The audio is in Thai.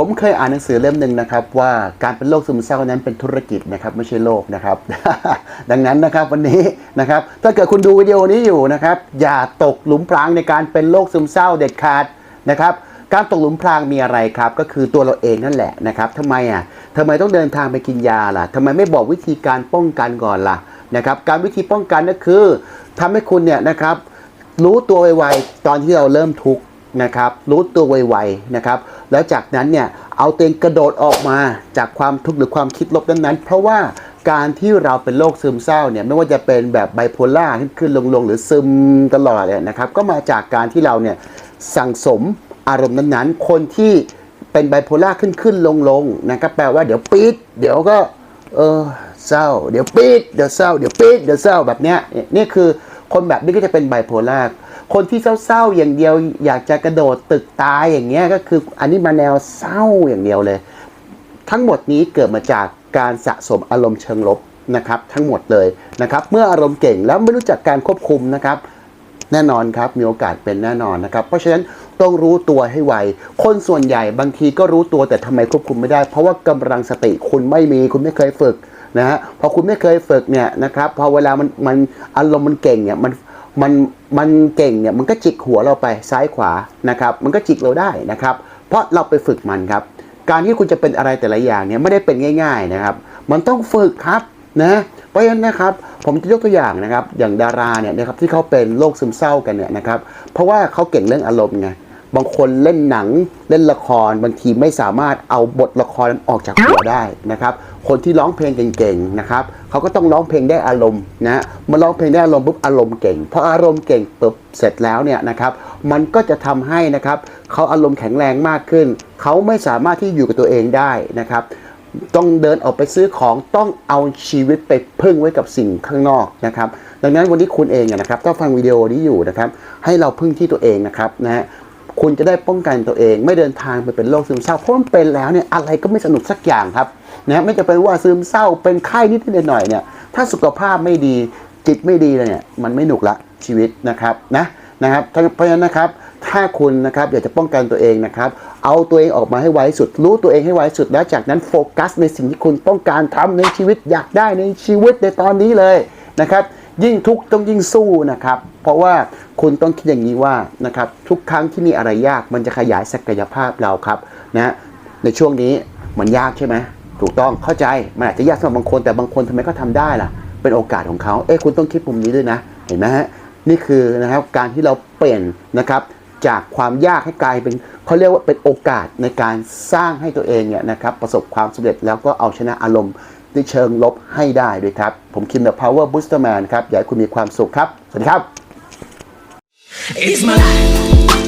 ผมเคยอ่านหนังสือเล่มหนึ่งนะครับ ว่าการเป็นโรคซึมเศร้านั้นเป็นธุรกิจนะครับไม่ใช่โรคนะครับ ดังนั้นนะครับวันนี้นะครับถ้าเกิดคุณดูวิดีโอนี้อยู่นะครับ อย่าตกหลุมพรางในการเป็นโรคซึมเศร้าเด็ดขาดนะครับการตกหลุมพรางมีอะไรครับ ก็คือตัวเราเองนั่นแหละนะครับทำไมอะทำไมต้องเดินทางไปกินยาล่ะทำไมไม่บอกวิธีการป้องกันก่อนล่ะนะครับการวิธีป้องกันก็คือทำให้คุณเนี่ยนะครับรู้ตัวไวๆตอนที่เราเริ่มทุกข์ นะครับรู้ตัวไวๆนะครับแล้วจากนั้นเนี่ยเอาเตัวเองกระโดดออกมาจากความทุกข์หรือความคิดลบนั้นๆ เพราะว่าการที่เราเป็นโรคซึมเศร้าเนี่ยไม่ว่าจะเป็นแบบไบโพล่าขึ้นขึ้นลงลงๆหรือซึมตลอดเนี่ยนะครับก็มาจากการที่เราเนี่ยสั่งสมอารมณ์นั้นๆ คนที่เป็นไบโพล่าขึ้นขึ้นลงลงๆนะครับแปลว่าเดี๋ยวปี๊ดเดี๋ยวก็เออเศร้า เดี๋ยวปี๊ดเดี๋ยวเศร้าเดี๋ยวปี๊ดเดี๋ยวเศร้าแบบเนี้ยนี่คือ คนแบบนี้ก็จะเป็นไบโพล่าคนที่เศร้าๆอย่างเดียว อยากจะกระโดดตึกตายอย่างเงี้ยก็คืออันนี้มาแนวเศร้าอย่างเดียวเลย ทั้งหมดนี้เกิดมาจากการสะสมอารมณ์เชิงลบนะครับทั้งหมดเลยนะครับเมื่ออารมณ์เก่งแล้วไม่รู้จักการควบคุมนะครับแน่นอนครับมีโอกาสเป็นแน่นอนนะครับ เพราะฉะนั้นต้องรู้ตัวให้ไว คนส่วนใหญ่บางทีก็รู้ตัวแต่ทำไมควบคุมไม่ได้ เพราะว่ากำลังสติคุณไม่มีคุณไม่เคยฝึก นะฮะพอคุณไม่เคยฝึกเนี่ยนะครับพอเวลามันมันอารมณ์มันเก่งเนี่ยมันมันมันเก่งเนี่ยมันก็จิกหัวเราไปซ้ายขวานะครับ มันก็จิกเราได้นะครับ เพราะเราไปฝึกมันครับ การที่คุณจะเป็นอะไรแต่ละอย่างเนี่ยไม่ได้เป็นง่าย ๆนะครับ มันต้องฝึกครับนะเพราะฉะนั้นนะครับผมจะยกตัวอย่างนะครับ อย่างดาราเนี่ยนะครับที่เขาเป็นโรคซึมเศร้ากันเนี่ยนะครับ เพราะว่าเขาเก่งเรื่องอารมณ์ไง บางคนเล่นหนังเล่นละครบางทีไม่สามารถเอาบทละครนั้นออกจากหัวได้นะครับ คนที่ร้องเพลงเก่งๆนะครับเขาก็ต้องร้องเพลงได้อารมณ์นะเมาร้องเพลงได้อารมณ์ปุ๊บอารมณ์เก่งพออารมณ์เก่งปุ๊บเสร็จแล้วเนี่ยนะครับ มันก็จะทำให้นะครับเขาอารมณ์แข็งแรงมากขึ้น เขาไม่สามารถที่อยู่กับตัวเองได้นะครับต้องเดินออกไปซื้อของต้องเอาชีวิตไปพึ่งไว้กับสิ่งข้างนอกนะครับ ดังนั้นวันนี้คุณเองนะครับถ้าฟังวิดีโอนี้อยู่นะครับ ให้เราพึ่งที่ตัวเองนะครับนะฮะ คุณจะได้ป้องกันตัวเอง ไม่เดินทางไปเป็นโรคซึมเศร้าเพราะมันเป็นแล้วเนี่ยอะไรก็ไม่สนุกสักอย่างครับนะไม่จะเป็นว่าซึมเศร้าเป็นไข้นิดหน่อยเนี่ย ถ้าสุขภาพไม่ดีจิตไม่ดีเลยเนี่ยมันไม่หนุกละชีวิตนะครับนะนะครับเพราะฉะนั้นนะครับถ้าคุณนะครับอยากจะป้องกันตัวเองนะครับ เอาตัวเองออกมาให้ไวสุด รู้ตัวเองให้ไวสุดแล้วจากนั้นโฟกัสในสิ่งที่คุณต้องการทำในชีวิตอยากได้ในชีวิตในตอนนี้เลยนะครับ ยิ่งทุกข์ต้องยิ่งสู้นะครับ เพราะว่าคุณต้องคิดอย่างนี้ว่านะครับทุกครั้งที่มีอะไรยากมันจะขยายศักยภาพเราครับนะในช่วงนี้มันยากใช่ไหมถูกต้องเข้าใจมันอาจจะยากสำหรับบางคนแต่บางคนทำไมก็ทำได้ล่ะ เป็นโอกาสของเขาเอ้คุณต้องคิดมุมนี้ด้วยนะเห็นไหมฮะนี่คือนะครับการที่เราเปลี่ยนนะครับจากความยากให้กลายเป็นเขาเรียกว่าเป็นโอกาสในการสร้างให้ตัวเองเนี่ยนะครับประสบความสำเร็จแล้วก็เอาชนะอารมณ์ ในเชิงลบให้ได้ด้วยครับ ผมคิม The Power Booster Man ครับ อยากให้คุณมีความสุขครับ สวัสดีครับ It's my life.